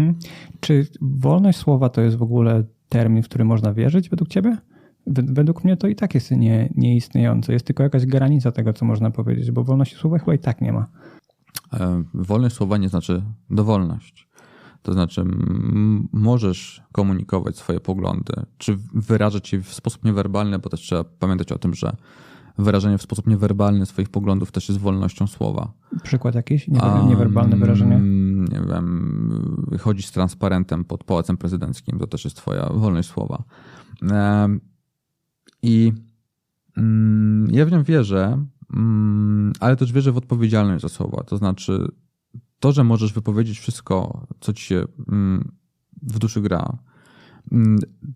Mhm. Czy wolność słowa to jest w ogóle termin, w który można wierzyć według ciebie? Wed- Według mnie to i tak jest nie, nieistniejące. Jest tylko jakaś granica tego, co można powiedzieć, bo wolności słowa chyba i tak nie ma. E, Wolność słowa nie znaczy dowolność. To znaczy, możesz komunikować swoje poglądy, czy wyrażać je w sposób niewerbalny, bo też trzeba pamiętać o tym, że wyrażenie w sposób niewerbalny swoich poglądów też jest wolnością słowa. Przykład jakiś? Niewerbalne wyrażenie? mm, Nie wiem, chodzić z transparentem pod pałacem prezydenckim, to też jest twoja wolność słowa. I mm, ja w nią wierzę, mm, ale też wierzę w odpowiedzialność za słowa. To znaczy, to, że możesz wypowiedzieć wszystko, co ci się mm, w duszy gra,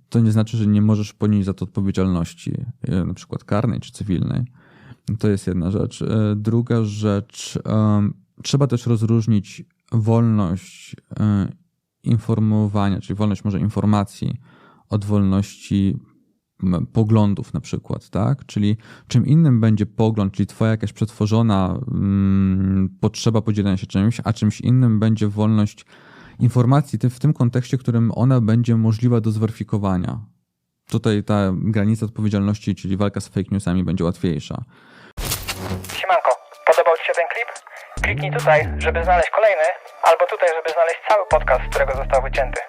to nie znaczy, że nie możesz ponieść za to odpowiedzialności, e, na przykład karnej czy cywilnej. To jest jedna rzecz. E, Druga rzecz, trzeba też rozróżnić wolność e, informowania, czyli wolność może informacji od wolności poglądów na przykład, tak? Czyli czym innym będzie pogląd, czyli twoja jakaś przetworzona mm, potrzeba podzielenia się czymś, a czymś innym będzie wolność informacji w tym kontekście, w którym ona będzie możliwa do zweryfikowania. Tutaj ta granica odpowiedzialności, czyli walka z fake newsami będzie łatwiejsza. Siemanko, podobał Ci się ten klip? Kliknij tutaj, żeby znaleźć kolejny, albo tutaj, żeby znaleźć cały podcast, z którego został wycięty.